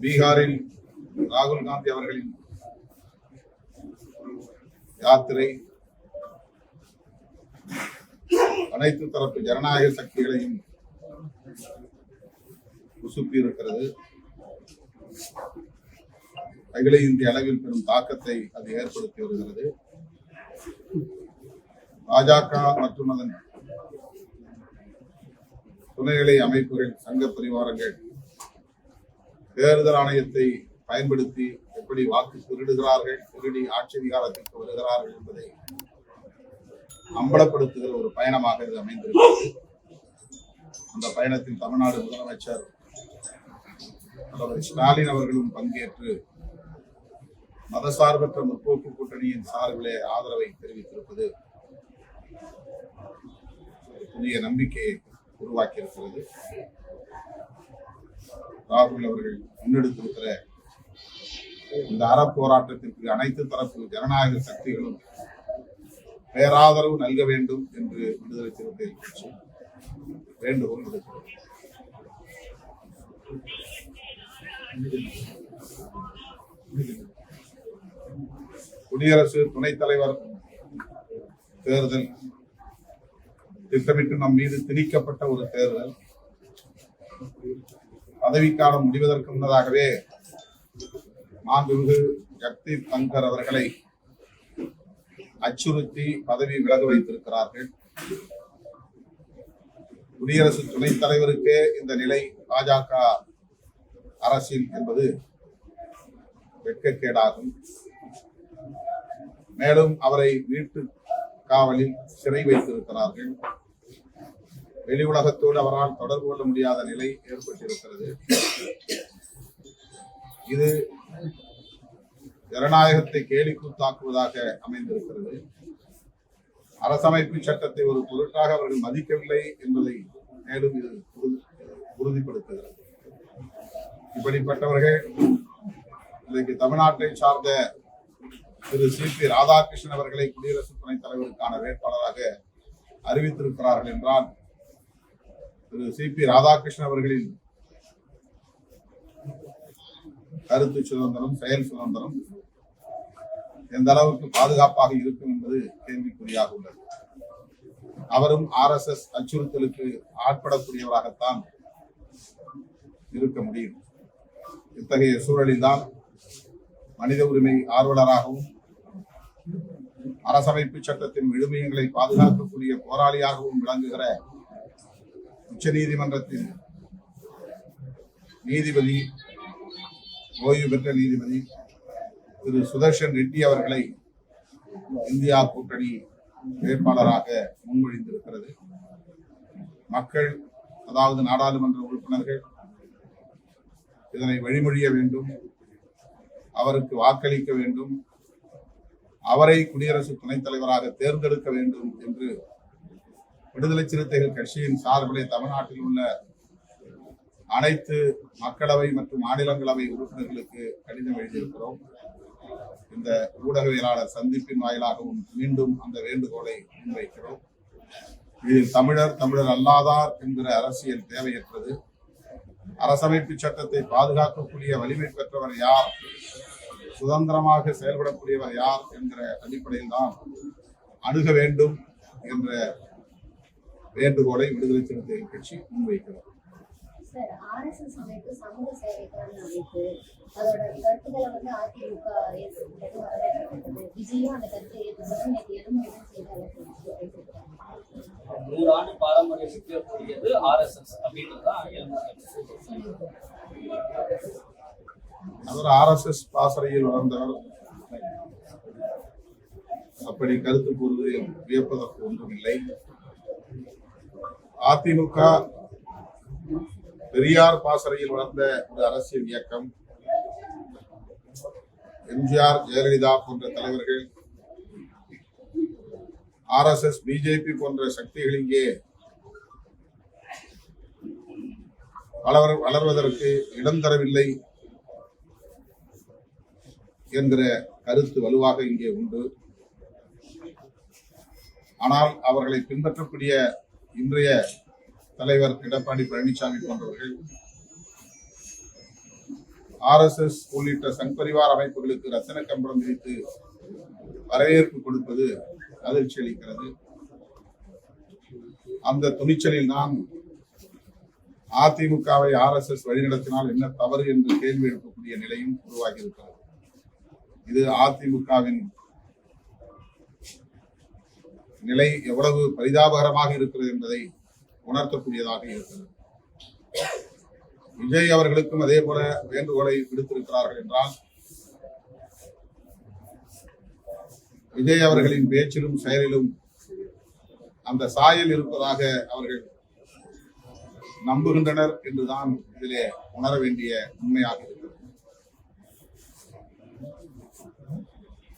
பீகாரில் ராகுல் காந்தி அவர்களின் யாத்திரை அனைத்து தரப்பு ஜனநாயக சக்திகளையும் உசுப்பி இருக்கிறது அகில இந்திய அளவில் பெரும் தாக்கத்தை அது ஏற்படுத்தி வருகிறது. பாஜக மற்றும் அதன் துணைநிலை அமைப்புகள் சங்க பரிவாரங்கள் தேர்தல் ஆணையத்தை பயன்படுத்தி எப்படி வாக்கு திருடுகிறார்கள் திருடி ஆட்சி அதிகாரத்திற்கு வருகிறார்கள் என்பதை அம்பலப்படுத்துகிற ஒரு பயணமாக இது அமைந்திருக்கிறது. அந்த பயணத்தில் தமிழ்நாடு முதலமைச்சர் தலைவர் ஸ்டாலின் அவர்களும் பங்கேற்று மதசார்பற்ற முற்போக்கு கூட்டணியின் சார்பிலே ஆதரவை தெரிவித்திருப்பது புதிய நம்பிக்கையை உருவாக்கியிருக்கிறது. ராகுல் அவர்கள் முன்னெடுத்திருக்கிற இந்த அறப்போராட்டத்திற்கு அனைத்து தரப்பு ஜனநாயக சக்திகளும் பேராதரவு நல்க வேண்டும் என்று விடுதலை சிறுத்தை வேண்டுகோள் விடுக்கிறது. குடியரசு துணைத் தலைவர் தேர்தல் திட்டமிட்டு நம் மீது திணிக்கப்பட்ட ஒரு தேர்தல். பதவிக்காலம் முடிவதற்கு முன்னதாகவே மாண்புமிகு ஜக்தீப் தங்கர் அவர்களை அச்சுறுத்தி பதவி விலக வைத்திருக்கிறார்கள். குடியரசு துணைத் தலைவருக்கே இந்த நிலை பாஜக அரசில் என்பது வெட்கக்கேடாகும். மேலும் அவரை வீட்டு காவலில் சிறை வைத்திருக்கிறார்கள். வெளி உலகத்தோடு அவரால் தொடர்பு கொள்ள முடியாத நிலை ஏற்பட்டிருக்கிறது. இது ஜனநாயகத்தை கேலிக்கூத்தாக்குவதாக அமைந்திருக்கிறது. அரசமைப்பு சட்டத்தை ஒரு பொருட்டாக அவர்கள் மதிக்கவில்லை என்பதை மேலும் இது உறுதிப்படுத்துகிறது. இப்படிப்பட்டவர்கள் இன்றைக்கு தமிழ்நாட்டை சார்ந்த திரு சி பி ராதாகிருஷ்ணன் அவர்களை குடியரசு துணைத் தலைவருக்கான வேட்பாளராக அறிவித்திருக்கிறார்கள் என்றால் திரு சி பி ராதாகிருஷ்ணன் அவர்களின் கருத்து சுதந்திரம் செயல் சுதந்திரம் எந்த அளவுக்கு பாதுகாப்பாக இருக்கும் என்பது கேள்விக்குறியாக உள்ளது. அவரும் ஆர் எஸ் எஸ் அச்சுறுத்தலுக்கு ஆட்படக்கூடியவராகத்தான் இருக்க முடியும். இத்தகைய சூழலில்தான் மனித உரிமை ஆர்வலராகவும் அரசமைப்பு சட்டத்தின் விழுமியங்களை பாதுகாக்கக்கூடிய போராளியாகவும் விளங்குகிற உச்ச நீதிமன்றத்தின் நீதிபதி ஓய்வு பெற்ற நீதிபதி திரு சுதர்ஷன் ரெட்டி அவர்களை இந்தியா கூட்டணி வேட்பாளராக முன்மொழிந்திருக்கிறது. மக்கள் அதாவது நாடாளுமன்ற உறுப்பினர்கள் இதனை வழிமொழிய வேண்டும் அவருக்கு வாக்களிக்க வேண்டும் அவரை குடியரசு துணைத் தலைவராக தேர்ந்தெடுக்க வேண்டும் என்று விடுதலை சிறுத்தைகள் கட்சியின் சார்பிலே தமிழ்நாட்டில் உள்ள அனைத்து மக்களவை மற்றும் மாநிலங்களவை உறுப்பினர்களுக்கு கடிதம் எழுதியிருக்கிறோம். இந்த ஊடகவியலாளர் சந்திப்பின் வாயிலாகவும் மீண்டும் அந்த வேண்டுகோளை முன்வைக்கிறோம். இதில் தமிழர் தமிழர் அல்லாதார் என்கிற அரசியல் தேவையற்றது. அரசமைப்பு சட்டத்தை பாதுகாக்கக்கூடிய வலிமை பெற்றவர் யார்? சுதந்திரமாக செயல்படக்கூடியவர் யார் என்கிற அடிப்படையில் தான் அணுக வேண்டும் என்ற வேண்டுகோளை விடுதலை சிறுத்தைகள் கட்சி முன்வைக்கிறது. சார் ஆர்எஸ்எஸ் அமைப்பு சமூக சேவைக்கான அமைப்பு அதோட கருத்துக்களை வந்து அதிமுக ஏற்றுக்கிட்டது வரவேற்கப்பட்டது விஜயும் அந்த கருத்தை ஏற்றுக்கிட்டு நேற்று எதுவும் செய்தாலும் நூறு ஆண்டு பாரம்பரியம் இருக்கக்கூடியது ஆர்எஸ்எஸ் அப்படின்றது தான் அவர் ஆர்எஸ்எஸ் பாசறையில் வளர்ந்தவர் அப்படி கருத்து கூறுவதில் வியப்பதற்கு ஒன்றுமில்லை. அதிமுக பெரியார் பாசறையில் வளர்ந்த ஒரு அரசியல் இயக்கம். எம்ஜிஆர் ஜெயலலிதா போன்ற தலைவர்கள் ஆர்எஸ்எஸ் பிஜேபி போன்ற சக்திகள் இங்கே வளர் வளர்வதற்கு இடம் தரவில்லை என்கிற கருத்து வலுவாக இங்கே உண்டு. ஆனால் அவர்களை பின்பற்றக்கூடிய இன்றைய தலைவர் எடப்பாடி பழனிசாமி போன்றவர்கள் ஆர்எஸ்எஸ் உள்ளிட்ட சங்பரிவார் அமைப்புகளுக்கு ரத்தன கம்பளம் விரித்து வரவேற்பு கொடுப்பது அதிர்ச்சி அளிக்கிறது. அந்த துணிச்சலில் நான் அதிமுகவை ஆர்எஸ்எஸ் வழிநடத்தினால் என்ன தவறு என்று கேள்வி எழுப்பக்கூடிய நிலையும் உருவாகி இருக்கிறது. இது அதிமுகவின் நிலை எவ்வளவு பரிதாபகரமாக இருக்கிறது என்பதை உணர்த்தக்கூடியதாக இருக்கிறது. விஜய் அவர்களுக்கும் அதே போல வேண்டுகோளை விடுத்திருக்கிறார்கள் என்றால் விஜய் அவர்களின் பேச்சிலும் செயலிலும் அந்த சாயல் இருப்பதாக அவர்கள் நம்புகின்றனர் என்றுதான் இதிலே உணர வேண்டிய உண்மையாக இருக்கிறது.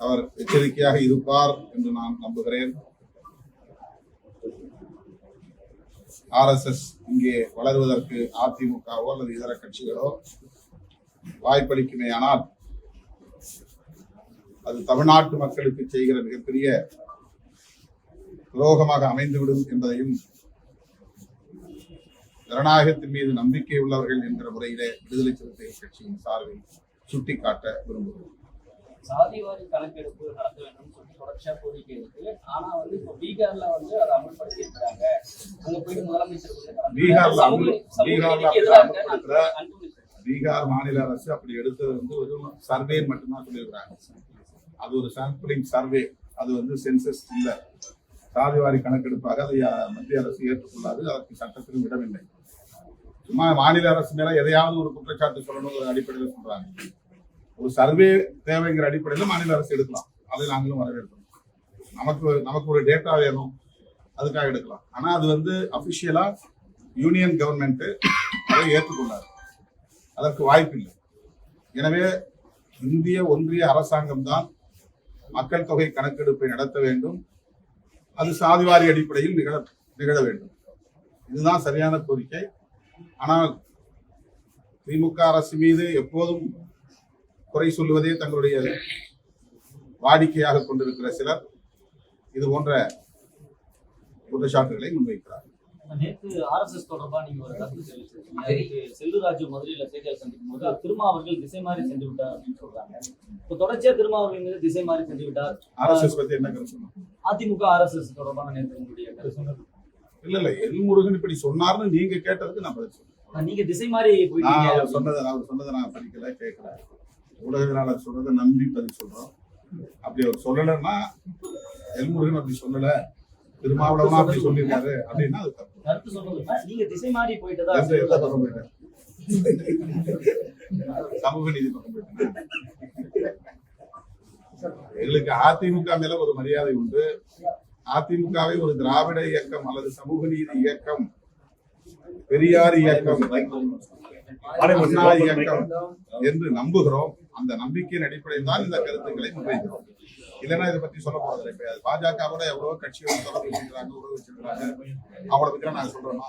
அவர் எச்சரிக்கையாக இருப்பார் என்று நான் நம்புகிறேன். ஆர்எஸ்எஸ் இங்கே வளருவதற்கு அதிமுகவோ அல்லது இதர கட்சிகளோ வாய்ப்பளிக்குமேயானால் அது தமிழ்நாட்டு மக்களுக்கு செய்கிற மிகப்பெரிய துரோகமாக அமைந்துவிடும் என்பதையும் ஜனநாயகத்தின் மீது நம்பிக்கை உள்ளவர்கள் என்கிற முறையிலே விடுதலை சிறுத்தைகள் கட்சியின் சார்பில் சுட்டிக்காட்ட விரும்புகிறோம். சாதிவாரி கணக்கெடுப்பு நடத்த வேண்டும் சொல்லி தொடர்ச்சியா கோரிக்கை இருக்கு. ஆனா வந்து இப்போ பீகார்ல வந்து அதை அமல்படுத்தி இருக்காங்க அங்க போயிட்டு முதலமைச்சர் பீகார்ல பீகார்ல. பீகார் மாநில அரசு அப்படி எடுத்தது வந்து ஒரு சர்வே மட்டும்தான் சொல்லியிருக்கிறாங்க. அது ஒரு சாம்பிளிங் சர்வே அது வந்து சென்சஸ் இல்ல. சாதிவாரி கணக்கெடுப்பாக அதை மத்திய அரசு ஏற்றுக்கொள்ளாது. அதற்கு சட்டத்திலும் இடமில்லை. சும்மா மாநில அரசு மேல எதையாவது ஒரு குற்றச்சாட்டு சொல்லணும் ஒரு அடிப்படையில் சொல்றாங்க. ஒரு சர்வே தேவைங்கிற அடிப்படையில் மாநில அரசு எடுக்கலாம். அதை நாங்களும் வரவேற்போம் நமக்கு நமக்கு ஒரு டேட்டா வேணும். அதுக்காக எடுக்கலாம். ஆனால் அது வந்து அஃபிஷியலா யூனியன் கவர்மெண்ட்டு அதை ஏற்றுக்கொண்டார். அதற்கு வாய்ப்பில்லை. எனவே இந்திய ஒன்றிய அரசாங்கம் தான் மக்கள் தொகை கணக்கெடுப்பை நடத்த வேண்டும். அது சாதிவாரி அடிப்படையில் நிகழ நிகழ வேண்டும். இதுதான் சரியான கோரிக்கை. ஆனால் திமுக அரசு மீது எப்போதும் குறை சொல்லுவதே தங்களுடைய வாடிக்கையாக கொண்டிருக்கிற சிலர் இது போன்ற குற்றச்சாட்டுகளை முன்வைக்கிறார். நேற்று ஆர்எஸ்எஸ் தொடர்பா நீங்க ஒரு கருத்து தெரிவிச்சிருக்கீங்க. செல்லுராஜு மதுரையில செய்தியாளர் சந்திக்கும் போது திருமாவர்கள் திசை மாறி சென்று விட்டார் அப்படின்னு சொல்றாங்க. இப்போ தொடர்ச்சியா திருமாவர்கள் மீது திசை மாறி சென்று விட்டார். ஆர்எஸ்எஸ் பத்தி என்ன கருத்து? அதிமுக ஆர்எஸ்எஸ் தொடர்பான நேற்று உங்களுடைய கருத்து இல்ல இல்ல எல் முருகன் இப்படி சொன்னார்னு நீங்க கேட்டதுக்கு நான் பதில் சொல்றேன் நீங்க திசை மாறி நான் போயிட்டீங்க சொன்னதை அவர் சொன்னதை நான் படிக்கல கேட்கல. ஊடகவியலாளர் சொன்னதை நம்பி பதில் சொல்றோம். அப்படி அவர் சொல்லலைன்னா எல்முருகன் அப்படி சொல்லல திருமாவளவனா அப்படி சொல்லியிருக்காரு அப்படின்னா அது தப்பு. நீங்க திசை மாறி பக்கம் போயிட்டேன் சமூக நீதி பக்கம் போயிட்டேன் எங்களுக்கு அதிமுக மேல ஒரு மரியாதை உண்டு. அதிமுகவை ஒரு திராவிட இயக்கம் அல்லது சமூக நீதி இயக்கம் பெரியார் இயக்கம் இயக்கம் என்று நம்புகிறோம். அந்த நம்பிக்கையின் அடிப்படையில் தான் இந்த கருத்துக்களை முன்வைக்கிறோம். இல்லைன்னா இதை பத்தி சொல்ல போறதில்லை பாஜக பாஜகவோட எவ்வளவோ கட்சிகள் தொடர்பு வச்சிருக்கிறாங்க உறவு வச்சிருக்கிறாங்க. அவங்கள பத்தி நாங்க சொல்றோமா?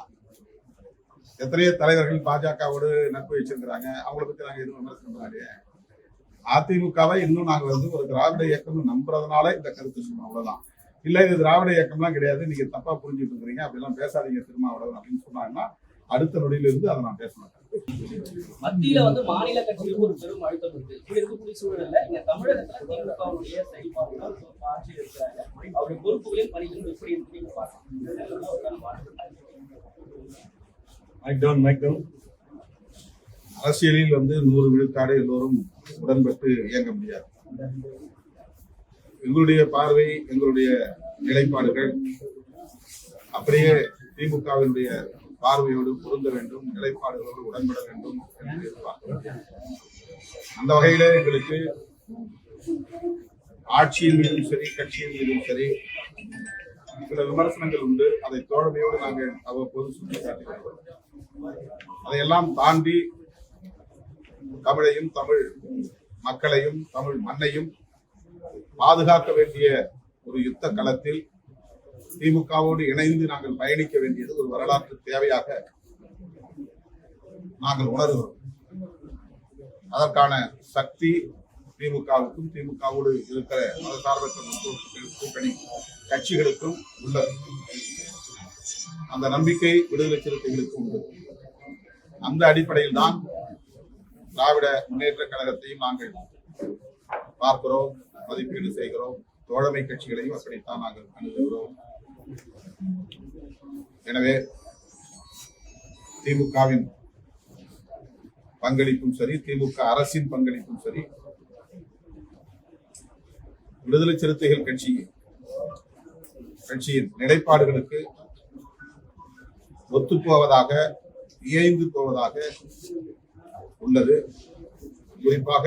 எத்தனையோ தலைவர்கள் பாஜகவோடு நட்பு வச்சிருக்கிறாங்க. அவங்கள பத்தி நாங்க எதுவும் விமர்சனம் பண்ணாலே அதிமுகவை இன்னும் நாங்க வந்து ஒரு திராவிட இயக்கம் நம்புறதுனால இந்த கருத்து சொன்னோம் அவ்வளவுதான். இல்ல இது திராவிட இயக்கம்லாம் கிடையாது. நீங்க தப்பா புரிஞ்சுட்டு இருக்கிறீங்க. அப்படிலாம் பேசாதீங்க திருமாவளவன் அப்படின்னு சொன்னாங்கன்னா அடுத்த நொடியிலிருந்து அதை நான் பேச மாட்டேன். மத்தியில வந்து மாநில கட்சிக்கு ஒரு பெரும் அழுத்தம் இருக்கு. இப்படி இருக்கக்கூடிய சூழல்ல? இங்க தமிழகத்துல திமுகவுடைய செயல்பாடுகள் ஆட்சியில் இருக்கிறாங்க. அவருடைய பொறுப்புகளையும் பணிகளும் எப்படி இருக்கு? பார்க்கலாம். அரசியலில் வந்து நூறு விழுக்காடு எல்லோரும் உடன்பட்டு இயங்க முடியாது. எங்களுடைய பார்வை எங்களுடைய நிலைப்பாடுகள் அப்படியே திமுகவினுடைய பார்வையோடு பொருந்த வேண்டும் நிலைப்பாடுகளோடு உடன்பட வேண்டும் என்று எதிர்பார்க்கிறோம். அந்த வகையில எங்களுக்கு ஆட்சியின் மீதும் சரி கட்சியின் மீதும் சரி சில விமர்சனங்கள் உண்டு. அதை தோழமையோடு நாங்கள் அவ்வப்போது சுட்டிக்காட்டுகிறோம். அதையெல்லாம் தாண்டி தமிழையும் தமிழ் மக்களையும் தமிழ் மண்ணையும் பாதுகாக்க வேண்டிய ஒரு யுத்த களத்தில் திமுகவோடு இணைந்து நாங்கள் பயணிக்க வேண்டியது ஒரு வரலாற்று தேவையாக நாங்கள் உணர்கிறோம். அதற்கான சக்தி திமுகவுக்கும் திமுகவோடு இருக்கிற மதசார்பற்ற கூட்டணி கட்சிகளுக்கும் உள்ளது. அந்த நம்பிக்கை விடுதலை சிறுத்தைகளுக்கு உண்டு. அந்த அடிப்படையில் தான் திராவிட முன்னேற்ற கழகத்தையும் நாங்கள் பார்க்கிறோம் மதிப்பீடு செய்கிறோம். தோழமை கட்சிகளையும் அப்படித்தான் நாங்கள் அணுகுகிறோம் எனவே திமுகவின் பங்களிப்பும் சரி திமுக அரசின் பங்களிப்பும் சரி விடுதலை சிறுத்தைகள் கட்சி கட்சியின் நிலைப்பாடுகளுக்கு ஒத்துப்போவதாக இயைந்து போவதாக உள்ளது. குறிப்பாக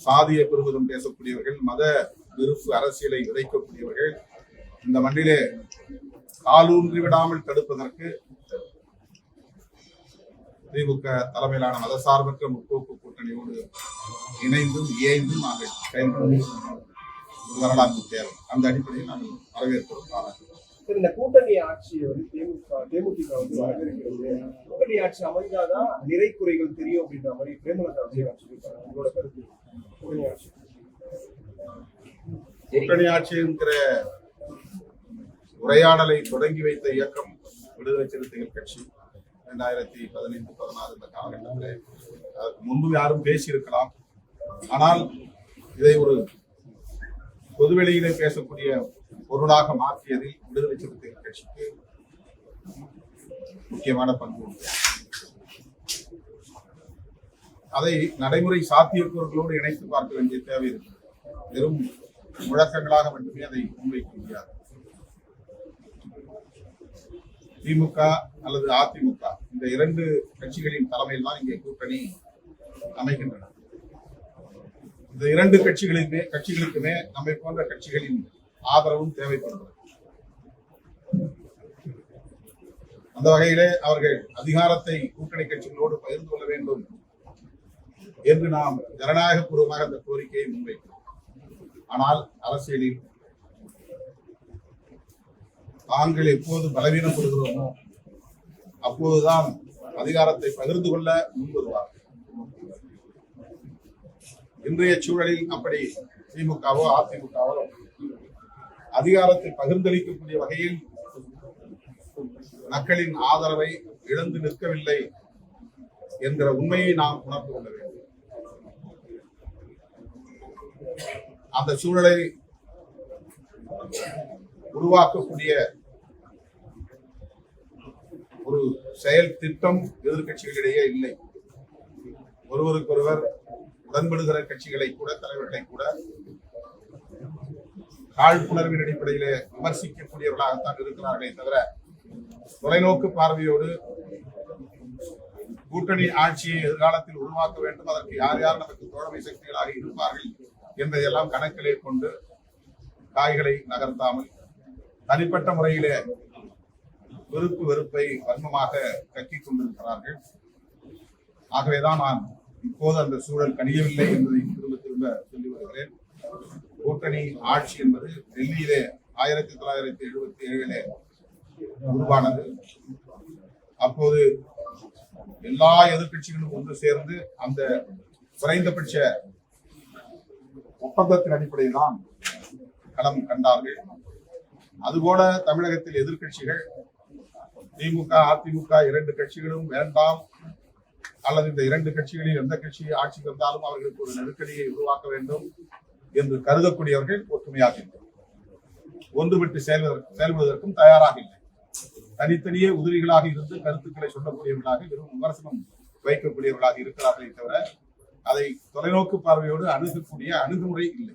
சாதிய பெருமிதம் பேசக்கூடியவர்கள் மத விருப்பு அரசியலை விதைக்கக்கூடியவர்கள் இந்த மண்ணிலே காலூன்றி விடாமல் தடுப்பதற்கு திமுக தலைமையிலான மதசார்பற்ற முற்போக்கு கூட்டணியோடு இணைந்தும் இயைந்தும் நாங்கள் செயல்படுவது ஒரு வரலாற்று தேவை. அந்த அடிப்படையில் நாங்கள் வரவேற்கிறோம் இந்த கூட்டணி ஆட்சி வந்து தேமுக தேமுதிக வந்து வரவேற்கிறது. கூட்டணி ஆட்சி அமைந்தாதான் நிறை குறைகள் தெரியும் அப்படின்ற மாதிரி பிரேமலதா விஜயகாந்த் சொல்லியிருக்காங்க உங்களோட கருத்து கூட்டணி ஆட்சி. கூட்டணி ஆட்சி என்கிற உரையாடலை தொடங்கி வைத்த இயக்கம் விடுதலை சிறுத்தைகள் கட்சி இரண்டாயிரத்தி பதினைந்து பதினாறு இந்த காலகட்டத்தில். அதற்கு முன்பு யாரும் பேசியிருக்கலாம். ஆனால் இதை ஒரு பொதுவெளியிலே பேசக்கூடிய பொருளாக மாற்றியதில் விடுதலை சிறுத்தைகள் கட்சிக்கு முக்கியமான பங்கு உண்டு. அதை நடைமுறை சாத்தியக்கூறுகளோடு இணைத்து பார்க்க வேண்டிய தேவை இருக்கிறது. வெறும் முழக்கங்களாக மட்டுமே அதை முன்வைக்க முடியாது. திமுக அல்லது அதிமுக இந்த இரண்டு கட்சிகளின் தலைமையில் தான் இங்கே கூட்டணி அமைகின்றன. இந்த இரண்டு கட்சிகளுமே கட்சிகளுக்குமே நம்மை போன்ற கட்சிகளின் ஆதரவும் தேவைப்படுகிறது. அந்த வகையிலே அவர்கள் அதிகாரத்தை கூட்டணி கட்சிகளோடு பகிர்ந்து கொள்ள வேண்டும் என்று நாம் ஜனநாயகபூர்வமாக அந்த கோரிக்கையை முன்வைக்கிறோம். ஆனால் அரசியலில் தாங்கள் எப்போது பலவீனப்படுகிறோமோ அப்போதுதான் அதிகாரத்தை பகிர்ந்து கொள்ள முன்வருவார். இன்றைய சூழலில் அப்படி திமுகவோ அதிமுகவோ அதிகாரத்தை பகிர்ந்தளிக்கக்கூடிய வகையில் மக்களின் ஆதரவை இழந்து நிற்கவில்லை என்கிற உண்மையை நாம் உணர்ந்து கொள்ள வேண்டும். அந்த சூழலை உருவாக்கக்கூடிய ஒரு செயல் திட்டம் எதிர்க்கட்சிகளிடையே இல்லை. ஒருவருக்கொருவர் உடன்படுகிற கட்சிகளை கூட தலைவர்களை கூட காழ்ப்புணர்வின் அடிப்படையிலே விமர்சிக்கக்கூடியவர்களாகத்தான் இருக்கிறார்களே தவிர தொலைநோக்கு பார்வையோடு கூட்டணி ஆட்சியை எதிர்காலத்தில் உருவாக்க வேண்டும் அதற்கு யார் யார் நமக்கு தோழமை சக்திகளாக இருப்பார்கள் என்பதையெல்லாம் கணக்கிலே கொண்டு காய்களை நகர்த்தாமல் தனிப்பட்ட முறையிலே விருப்பு வெறுப்பை வன்மமாக கக்கிக் கொண்டிருக்கிறார்கள். ஆகவேதான் நான் இப்போது அந்த சூழல் கணியவில்லை என்பதை திரும்ப திரும்ப சொல்லி வருகிறேன். கூட்டணி ஆட்சி என்பது டெல்லியிலே ஆயிரத்தி தொள்ளாயிரத்தி எழுபத்தி ஏழிலே உருவானது. அப்போது எல்லா எதிர்கட்சிகளும் ஒன்று சேர்ந்து அந்த குறைந்தபட்ச ஒப்பந்தத்தின் அடிப்படையில் தான் களம் கண்டார்கள். அதுபோல தமிழகத்தில் எதிர்க்கட்சிகள் திமுக அதிமுக இரண்டு கட்சிகளும் வேண்டாம். அல்லது இந்த இரண்டு கட்சிகளில் எந்த கட்சி ஆட்சிக்கு வந்தாலும் அவர்களுக்கு ஒரு நெருக்கடியை உருவாக்க வேண்டும் என்று கருதக்கூடியவர்கள் ஒற்றுமையாக இல்லை ஒன்றுவிட்டு செயல்வதற்கு செயல்படுவதற்கும் தயாராக இல்லை. தனித்தனியே உதிரிகளாக இருந்து கருத்துக்களை சொல்லக்கூடியவர்களாக வெறும் விமர்சனம் வைக்கக்கூடியவர்களாக இருக்கிறார்களே தவிர அதை தொலைநோக்கு பார்வையோடு அணுகக்கூடிய அணுகுமுறை இல்லை.